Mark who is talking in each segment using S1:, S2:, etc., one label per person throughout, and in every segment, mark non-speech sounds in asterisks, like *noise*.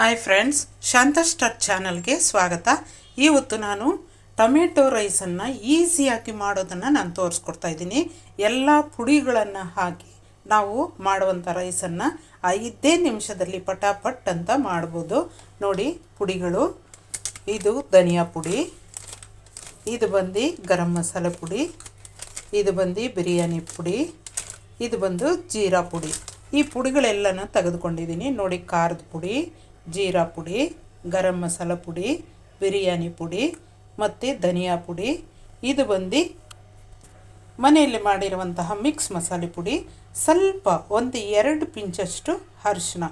S1: Hi friends ಶಾಂತ star ಚಾನಲ್ಗೆ ಸ್ವಾಗತ. ಇವತ್ತು ನಾನು ಟೊಮೆಟೊ ರೈಸನ್ನು ಈಸಿಯಾಗಿ ಮಾಡೋದನ್ನು ನಾನು ತೋರಿಸ್ಕೊಡ್ತಾ ಇದ್ದೀನಿ. ಎಲ್ಲ ಪುಡಿಗಳನ್ನು ಹಾಕಿ ನಾವು ಮಾಡುವಂಥ ರೈಸನ್ನು ಐದೇ ನಿಮಿಷದಲ್ಲಿ ಪಟಾಪಟ್ ಅಂತ ಮಾಡ್ಬೋದು. ನೋಡಿ ಪುಡಿಗಳು. ಇದು ಧನಿಯಾ ಪುಡಿ. ಇದು ಬಂದು ಗರಂ ಮಸಾಲೆ ಪುಡಿ. ಇದು ಬಂದು ಬಿರಿಯಾನಿ ಪುಡಿ. ಇದು ಬಂದು ಜೀರಾ ಪುಡಿ. ಈ ಪುಡಿಗಳೆಲ್ಲನೂ ತೆಗೆದುಕೊಂಡಿದ್ದೀನಿ. ನೋಡಿ ಖಾರದ ಪುಡಿ. ಜೀರಾ ಪುಡಿ, ಗರಂ ಮಸಾಲ ಪುಡಿ, ಬಿರಿಯಾನಿ ಪುಡಿ ಮತ್ತು ಧನಿಯಾ ಪುಡಿ. ಇದು ಬಂದು ಮನೆಯಲ್ಲಿ ಮಾಡಿರುವಂತಹ ಮಿಕ್ಸ್ ಮಸಾಲೆ ಪುಡಿ. ಸ್ವಲ್ಪ ಒಂದು ಎರಡು ಪಿಂಚಷ್ಟು ಅರಿಶಿನ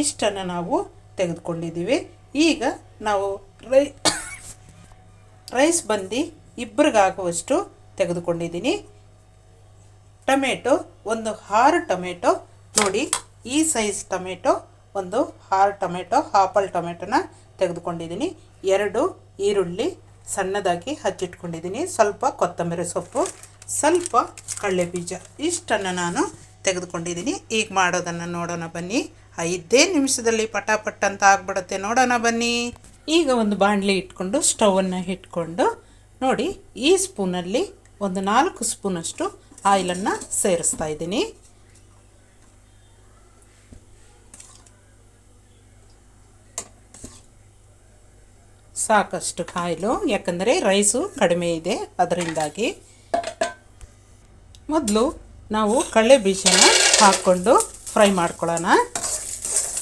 S1: ಇಷ್ಟನ್ನು ನಾವು ತೆಗೆದುಕೊಂಡಿದ್ದೀವಿ. ಈಗ ನಾವು ರೈ ರೈಸ್ ಬಂದು ಇಬ್ಬರಿಗಾಗುವಷ್ಟು ತೆಗೆದುಕೊಂಡಿದ್ದೀನಿ. ಟೊಮೆಟೊ, ಒಂದು ಆರು ಟೊಮೆಟೊ. ನೋಡಿ, ಈ ಸೈಜ್ ಟೊಮೆಟೊ ಒಂದು ಆರು ಟೊಮೆಟೊ ಆಪಲ್ ಟೊಮೆಟೊನ ತೆಗೆದುಕೊಂಡಿದ್ದೀನಿ. ಎರಡು ಈರುಳ್ಳಿ ಸಣ್ಣದಾಗಿ ಹಚ್ಚಿಟ್ಕೊಂಡಿದ್ದೀನಿ. ಸ್ವಲ್ಪ ಕೊತ್ತಂಬರಿ ಸೊಪ್ಪು, ಸ್ವಲ್ಪ ಕಳ್ಳೆ ಬೀಜ. ಇಷ್ಟನ್ನು ನಾನು ತೆಗೆದುಕೊಂಡಿದ್ದೀನಿ. ಈಗ ಮಾಡೋದನ್ನು ನೋಡೋಣ ಬನ್ನಿ. ಐದೇ ನಿಮಿಷದಲ್ಲಿ ಪಟಾಪಟ್ ಅಂತ ಆಗ್ಬಿಡುತ್ತೆ. ನೋಡೋಣ ಬನ್ನಿ. ಈಗ ಒಂದು ಬಾಣಲಿ ಇಟ್ಕೊಂಡು, ಸ್ಟವನ್ನು ಇಟ್ಕೊಂಡು ನೋಡಿ, ಈ ಸ್ಪೂನಲ್ಲಿ ಒಂದು ನಾಲ್ಕು ಸ್ಪೂನಷ್ಟು ಆಯಿಲನ್ನು ಸೇರಿಸ್ತಾ ಇದ್ದೀನಿ. ಸಾಕಷ್ಟು ಕಾಯಿಲು, ಯಾಕಂದರೆ ರೈಸು ಕಡಿಮೆ ಇದೆ. ಅದರಿಂದಾಗಿ ಮೊದಲು ನಾವು ಕಡಲೆ ಬೀಜನ ಹಾಕ್ಕೊಂಡು ಫ್ರೈ ಮಾಡ್ಕೊಳ್ಳೋಣ.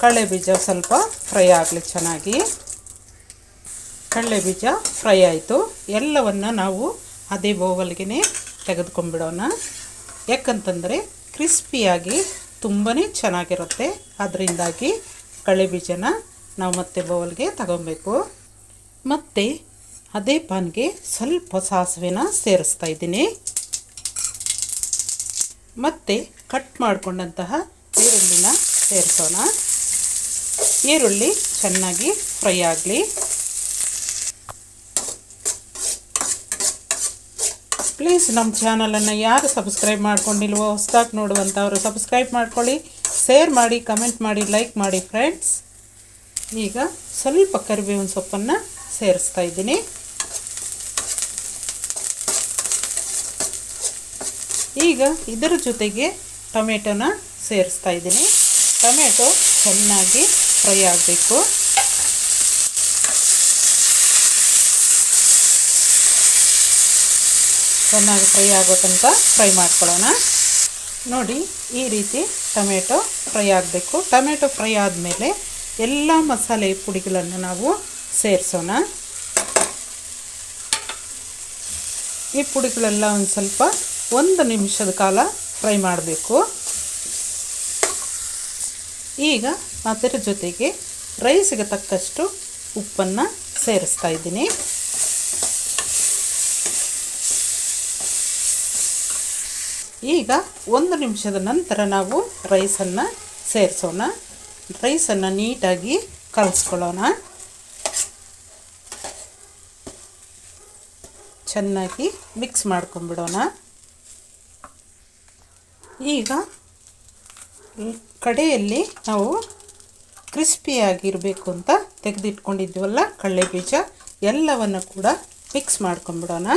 S1: ಕಡಲೆ ಬೀಜ ಸ್ವಲ್ಪ ಫ್ರೈ ಆಗಲಿ ಚೆನ್ನಾಗಿ. ಕಡಲೆ ಬೀಜ ಫ್ರೈ ಆಯಿತು. ಎಲ್ಲವನ್ನು ನಾವು ಅದೇ ಬೋವಲ್ಗೆ ತೆಗೆದುಕೊಂಡ್ಬಿಡೋಣ. ಯಾಕಂತಂದರೆ ಕ್ರಿಸ್ಪಿಯಾಗಿ ತುಂಬಾ ಚೆನ್ನಾಗಿರುತ್ತೆ. ಅದರಿಂದಾಗಿ ಕಡಲೆ ಬೀಜನ ನಾವು ಮತ್ತೆ ಬೌಲ್ಗೆ ತಗೊಬೇಕು. ಮತ್ತು ಅದೇ ಪಾನ್ಗೆ ಸ್ವಲ್ಪ ಸಾಸಿವೆನ ಸೇರಿಸ್ತಾ ಇದ್ದೀನಿ. ಮತ್ತು ಕಟ್ ಮಾಡಿಕೊಂಡಂತಹ ಈರುಳ್ಳಿನ ಸೇರಿಸೋಣ. ಈರುಳ್ಳಿ ಚೆನ್ನಾಗಿ ಫ್ರೈ ಆಗಲಿ. ಪ್ಲೀಸ್ ನಮ್ಮ ಚಾನಲನ್ನು ಯಾರು ಸಬ್ಸ್ಕ್ರೈಬ್ ಮಾಡ್ಕೊಂಡಿಲ್ವೋ, ಹೊಸ್ದಾಗಿ ನೋಡುವಂಥವ್ರು ಸಬ್ಸ್ಕ್ರೈಬ್ ಮಾಡ್ಕೊಳ್ಳಿ. ಶೇರ್ ಮಾಡಿ, ಕಮೆಂಟ್ ಮಾಡಿ, ಲೈಕ್ ಮಾಡಿ ಫ್ರೆಂಡ್ಸ್. ಈಗ ಸ್ವಲ್ಪ ಕರಿಬೇವಿನ ಸೊಪ್ಪನ್ನು ಸೇರಿಸ್ತಾ ಇದ್ದೀನಿ. ಈಗ ಇದರ ಜೊತೆಗೆ ಟೊಮೆಟೊನ ಸೇರಿಸ್ತಾ ಇದ್ದೀನಿ. ಟೊಮೆಟೊ ಚೆನ್ನಾಗಿ ಫ್ರೈ ಆಗಬೇಕು. ಚೆನ್ನಾಗಿ ಫ್ರೈ ಆಗೋ ತನಕ ಫ್ರೈ ಮಾಡ್ಕೊಳ್ಳೋಣ. ನೋಡಿ, ಈ ರೀತಿ ಟೊಮೆಟೊ ಫ್ರೈ ಆಗಬೇಕು. ಟೊಮೆಟೊ ಫ್ರೈ ಆದಮೇಲೆ ಎಲ್ಲ ಮಸಾಲೆ ಪುಡಿಗಳನ್ನು ನಾವು ಸೇರಿಸೋಣ. ಈ ಪುಡಿಗಳೆಲ್ಲ ಒಂದು ಸ್ವಲ್ಪ ಒಂದು ನಿಮಿಷದ ಕಾಲ ಫ್ರೈ ಮಾಡಬೇಕು. ಈಗ ಅದರ ಜೊತೆಗೆ ರೈಸಿಗೆ ತಕ್ಕಷ್ಟು ಉಪ್ಪನ್ನು ಸೇರಿಸ್ತಾ ಇದ್ದೀನಿ. ಈಗ ಒಂದು ನಿಮಿಷದ ನಂತರ ನಾವು ರೈಸನ್ನು ಸೇರಿಸೋಣ. ರೈಸನ್ನು ನೀಟಾಗಿ ಕಲಿಸ್ಕೊಳ್ಳೋಣ. ಚೆನ್ನಾಗಿ ಮಿಕ್ಸ್ ಮಾಡ್ಕೊಂಬಿಡೋಣ ಈಗ ಕಡೆಯಲ್ಲಿ ನಾವು ಕ್ರಿಸ್ಪಿಯಾಗಿರಬೇಕು ಅಂತ ತೆಗೆದಿಟ್ಕೊಂಡಿದ್ವಲ್ಲ ಕಳ್ಳೆ ಬೀಜ, ಎಲ್ಲವನ್ನು ಕೂಡ ಮಿಕ್ಸ್ ಮಾಡ್ಕೊಂಬಿಡೋಣ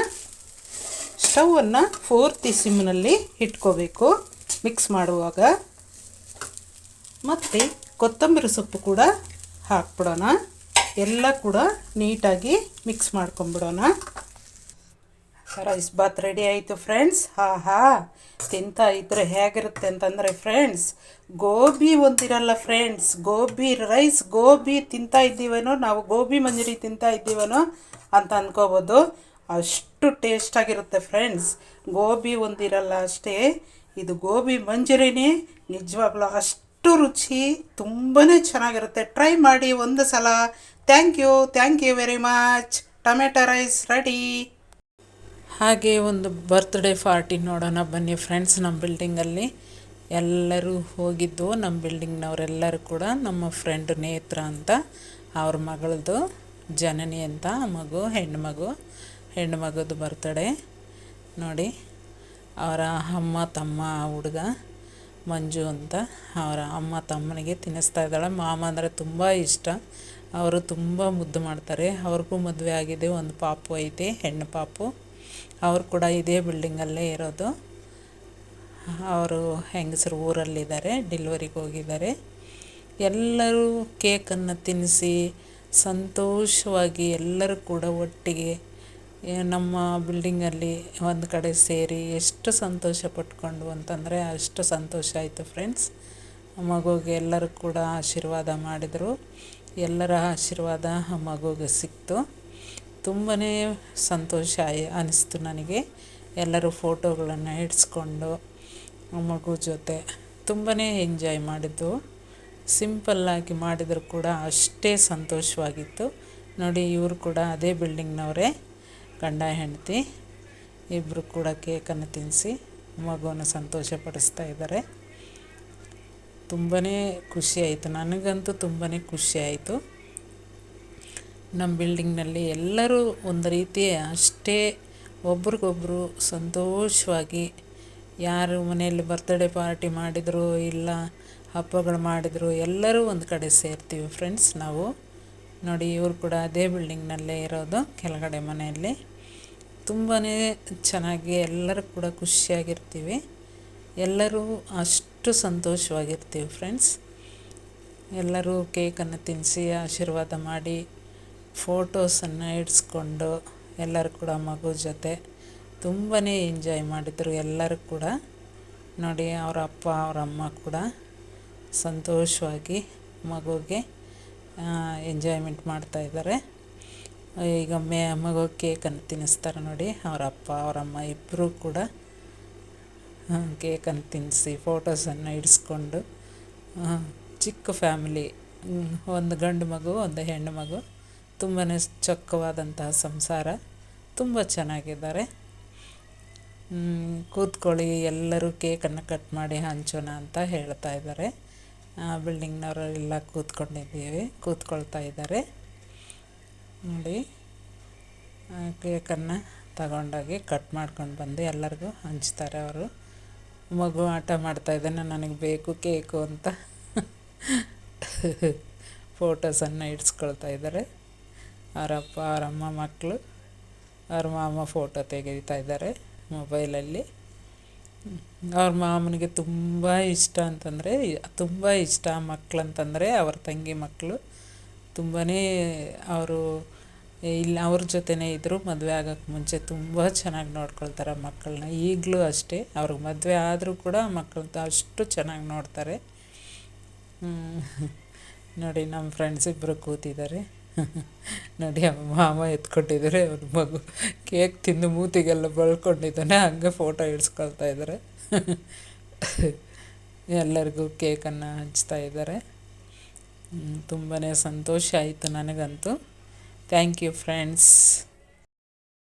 S1: ಸ್ಟವನ್ನು ಫೋರ್ತಿ ಸಿಮ್ನಲ್ಲಿ ಇಟ್ಕೋಬೇಕು ಮಿಕ್ಸ್ ಮಾಡುವಾಗ. ಮತ್ತು ಕೊತ್ತಂಬರಿ ಸೊಪ್ಪು ಕೂಡ ಹಾಕ್ಬಿಡೋಣ. ಎಲ್ಲ ಕೂಡ ನೀಟಾಗಿ ಮಿಕ್ಸ್ ಮಾಡ್ಕೊಂಬಿಡೋಣ ರೈಸ್ ಬಾತ್ ರೆಡಿ ಆಯಿತು ಫ್ರೆಂಡ್ಸ್ ಹಾ ಹಾ. ತಿಂತಾ ಇದ್ರೆ ಹೇಗಿರುತ್ತೆ ಅಂತಂದರೆ ಫ್ರೆಂಡ್ಸ್ ಗೋಬಿ ಒಂದಿರಲ್ಲ ಫ್ರೆಂಡ್ಸ್ ಗೋಬಿ ರೈಸ್ ಗೋಬಿ ತಿಂತಾ ಇದ್ದೀವೇನೋ, ನಾವು ಗೋಬಿ ಮಂಜೂರಿ ತಿಂತಾ ಇದ್ದೀವೇನೋ ಅಂತ ಅಂದ್ಕೋಬೋದು ಅಷ್ಟು ಟೇಸ್ಟಾಗಿರುತ್ತೆ ಫ್ರೆಂಡ್ಸ್ ಗೋಬಿ ಒಂದಿರಲ್ಲ ಅಷ್ಟೇ, ಇದು ಗೋಬಿ ಮಂಜೂರಿನೇ ನಿಜವಾಗ್ಲೂ ಅಷ್ಟು ರುಚಿ ತುಂಬಾ ಚೆನ್ನಾಗಿರುತ್ತೆ. ಟ್ರೈ ಮಾಡಿ ಒಂದು ಸಲ. Thank you thank you very much tomato rice ready ಹಾಗೆ ಒಂದು ಬರ್ತ್ಡೇ ಪಾರ್ಟಿ ನೋಡೋಣ ಬನ್ನಿ ಫ್ರೆಂಡ್ಸ್ ನಮ್ಮ ಬಿಲ್ಡಿಂಗಲ್ಲಿ ಎಲ್ಲರೂ ಹೋಗಿದ್ದು ನಮ್ಮ ಬಿಲ್ಡಿಂಗ್ನವರೆಲ್ಲರೂ ಕೂಡ ನಮ್ಮ ಫ್ರೆಂಡ್ ನೇತ್ರ ಅಂತ, ಅವ್ರ ಮಗಳದು ಜನನಿ ಅಂತ, ಮಗು ಹೆಣ್ಣು ಮಗು ಹೆಣ್ಣು ಮಗದು ಬರ್ತಡೇ ನೋಡಿ, ಅವರ ಅಮ್ಮ, ತಮ್ಮ ಹುಡುಗ, ಮಂಜು ಅಂತ ಅವರ ಅಮ್ಮ ತಮ್ಮನಿಗೆ ತಿನ್ನಿಸ್ತಾ ಇದ್ದಾಳೆ. ಮಾಮ ಅಂದರೆ ತುಂಬ ಇಷ್ಟ. ಅವರು ತುಂಬ ಮುದ್ದು ಮಾಡ್ತಾರೆ. ಅವ್ರಿಗೂ ಮದುವೆ ಆಗಿದೆ. ಒಂದು ಪಾಪು ಐತೆ, ಹೆಣ್ಣು ಪಾಪು. ಅವರು ಕೂಡ ಇದೇ ಬಿಲ್ಡಿಂಗಲ್ಲೇ ಇರೋದು. ಅವರು ಹೆಂಗಸರು ಊರಲ್ಲಿದ್ದಾರೆ ಡೆಲಿವರಿಗೆ ಹೋಗಿದ್ದಾರೆ. ಎಲ್ಲರೂ ಕೇಕನ್ನು ತಿನ್ನಿಸಿ ಸಂತೋಷವಾಗಿ ಎಲ್ಲರೂ ಕೂಡ ಒಟ್ಟಿಗೆ ನಮ್ಮ ಬಿಲ್ಡಿಂಗಲ್ಲಿ ಒಂದು ಕಡೆ ಸೇರಿ ಎಷ್ಟು ಸಂತೋಷ ಪಟ್ಕೊಂಡು ಅಂತಂದರೆ ಅಷ್ಟು ಸಂತೋಷ ಆಯಿತು ಫ್ರೆಂಡ್ಸ್ ಮಗುಗೆ ಎಲ್ಲರೂ ಕೂಡ ಆಶೀರ್ವಾದ ಮಾಡಿದರು. ಎಲ್ಲರ ಆಶೀರ್ವಾದ ಮಗುಗೆ ಸಿಕ್ತು. ತುಂಬಾ ಸಂತೋಷ ಅನ್ನಿಸ್ತು ನನಗೆ. ಎಲ್ಲರೂ ಫೋಟೋಗಳನ್ನು ಇಡ್ಸ್ಕೊಂಡು, ಮಗು ಜೊತೆ ತುಂಬಾ ಎಂಜಾಯ್ ಮಾಡಿದ್ದು. ಸಿಂಪಲ್ಲಾಗಿ ಮಾಡಿದರೂ ಕೂಡ ಅಷ್ಟೇ ಸಂತೋಷವಾಗಿತ್ತು. ನೋಡಿ, ಇವರು ಕೂಡ ಅದೇ ಬಿಲ್ಡಿಂಗ್ನವರೇ, ಗಂಡ ಹೆಂಡತಿ ಇಬ್ಬರು ಕೂಡ ಕೇಕನ್ನು ತಿನ್ನಿಸಿ ಮಗುವನ್ನು ಸಂತೋಷಪಡಿಸ್ತಾ ಇದ್ದಾರೆ. ತುಂಬಾ ಖುಷಿಯಾಯಿತು ನನಗಂತೂ ತುಂಬಾ ಖುಷಿಯಾಯಿತು ನಮ್ಮ ಬಿಲ್ಡಿಂಗ್ನಲ್ಲಿ ಎಲ್ಲರೂ ಒಂದು ರೀತಿ ಅಷ್ಟೇ ಒಬ್ರಿಗೊಬ್ರು ಸಂತೋಷವಾಗಿ ಯಾರು ಮನೆಯಲ್ಲಿ ಬರ್ತ್ಡೇ ಪಾರ್ಟಿ ಮಾಡಿದರು ಇಲ್ಲ ಹಬ್ಬಗಳು ಮಾಡಿದರು ಎಲ್ಲರೂ ಒಂದು ಕಡೆ ಸೇರ್ತೀವಿ ಫ್ರೆಂಡ್ಸ್ ನಾವು ನೋಡಿ ಇವರು ಕೂಡ ಅದೇ ಬಿಲ್ಡಿಂಗ್ನಲ್ಲೇ ಇರೋದು ಕೆಳಗಡೆ ಮನೆಯಲ್ಲಿ. ತುಂಬಾ ಚೆನ್ನಾಗಿ ಎಲ್ಲರೂ ಕೂಡ ಖುಷಿಯಾಗಿರ್ತೀವಿ. ಎಲ್ಲರೂ ಅಷ್ಟು ಸಂತೋಷವಾಗಿರ್ತೀವಿ ಫ್ರೆಂಡ್ಸ್ ಎಲ್ಲರೂ ಕೇಕನ್ನು ತಿನ್ನಿಸಿ ಆಶೀರ್ವಾದ ಮಾಡಿ ಫೋಟೋಸನ್ನು ಇಡಿಸ್ಕೊಂಡು ಎಲ್ಲರೂ ಕೂಡ ಮಗು ಜೊತೆ ತುಂಬಾ ಎಂಜಾಯ್ ಮಾಡಿದರು. ಎಲ್ಲರೂ ಕೂಡ ನೋಡಿ, ಅವರ ಅಪ್ಪ, ಅವರ ಅಮ್ಮ ಕೂಡ ಸಂತೋಷವಾಗಿ ಮಗುಗೆ ಎಂಜಾಯ್ಮೆಂಟ್ ಮಾಡ್ತಾಯಿದ್ದಾರೆ ಈಗ ಮೇ, ಮಗು ಕೇಕನ್ನು ತಿನ್ನಿಸ್ತಾರೆ ನೋಡಿ, ಅವರ ಅಪ್ಪ, ಅವರ ಅಮ್ಮ ಇಬ್ಬರೂ ಕೂಡ ಕೇಕನ್ನು ತಿನ್ನಿಸಿ, ಫೋಟೋಸನ್ನು ಇಡಿಸ್ಕೊಂಡು ಚಿಕ್ಕ ಫ್ಯಾಮಿಲಿ ಒಂದು ಗಂಡು ಮಗು, ಒಂದು ಹೆಣ್ಣು ಮಗು ತುಂಬಾ ಚೊಕ್ಕವಾದಂತಹ ಸಂಸಾರ. ತುಂಬ ಚೆನ್ನಾಗಿದ್ದಾರೆ. ಕೂತ್ಕೊಳ್ಳಿ, ಎಲ್ಲರೂ ಕೇಕನ್ನು ಕಟ್ ಮಾಡಿ ಹಂಚೋಣ ಅಂತ ಹೇಳ್ತಾ ಇದ್ದಾರೆ. ಬಿಲ್ಡಿಂಗ್ನವರೆಲ್ಲ ಕೂತ್ಕೊಂಡಿದ್ದೀವಿ, ಕೂತ್ಕೊಳ್ತಾ ಇದ್ದಾರೆ. ನೋಡಿ ಕೇಕನ್ನು ತಗೊಂಡೋಗಿ ಕಟ್ ಮಾಡ್ಕೊಂಡು ಬಂದು ಎಲ್ಲರಿಗೂ ಹಂಚ್ತಾರೆ ಅವರು. ಮಗು ಆಟ ಮಾಡ್ತಾಯಿದ್ದಾನೆ ನನಗೆ ಬೇಕು ಕೇಕು ಅಂತ. *laughs* ಫೋಟೋಸನ್ನು ಇಡ್ಸ್ಕೊಳ್ತಾ ಇದ್ದಾರೆ. ಅವರಪ್ಪ ಅವರಮ್ಮ ಮಕ್ಕಳು ಅವ್ರ ಮಾಮ ಫೋಟೋ ತೆಗೀತಾ ಇದ್ದಾರೆ ಮೊಬೈಲಲ್ಲಿ ಅವ್ರ ಮಾಮನಿಗೆ ತುಂಬ ಇಷ್ಟ ಅಂತಂದರೆ, ತುಂಬ ಇಷ್ಟ ಮಕ್ಕಳಂತಂದರೆ ಅವ್ರ ತಂಗಿ ಮಕ್ಕಳು ತುಂಬಾ ಅವರು ಇಲ್ಲಿ, ಅವ್ರ ಜೊತೆನೇ ಇದ್ದರು ಮದುವೆ ಆಗೋಕ್ಕೆ ಮುಂಚೆ ತುಂಬ ಚೆನ್ನಾಗಿ ನೋಡ್ಕೊಳ್ತಾರೆ ಮಕ್ಕಳನ್ನ. ಈಗಲೂ ಅಷ್ಟೇ, ಅವ್ರಿಗೆ ಮದುವೆ ಆದರೂ ಕೂಡ ಮಕ್ಕಳು ಅಷ್ಟು ಚೆನ್ನಾಗಿ ನೋಡ್ತಾರೆ. ನೋಡಿ, ನಮ್ಮ ಫ್ರೆಂಡ್ಸ್ ಇಬ್ಬರು ಕೂತಿದ್ದಾರೆ. ನೋಡಿ ಮಾಮ ಎತ್ಕೊಟ್ಟಿದ್ದಾರೆ, ಅವ್ರ ಮಗು ಕೇಕ್ ತಿಂದು ಮೂತಿಗೆಲ್ಲ ಬಳ್ಕೊಂಡಿದ್ದಾನೆ, ಹಂಗೆ ಫೋಟೋ ಇಡ್ಸ್ಕೊಳ್ತಾ ಇದ್ದಾರೆ ಎಲ್ಲರಿಗೂ ಕೇಕನ್ನು ಹಂಚ್ತಾ ಇದ್ದಾರೆ ತುಂಬಾ ಸಂತೋಷ ಆಯಿತು ನನಗಂತೂ. Thank you friends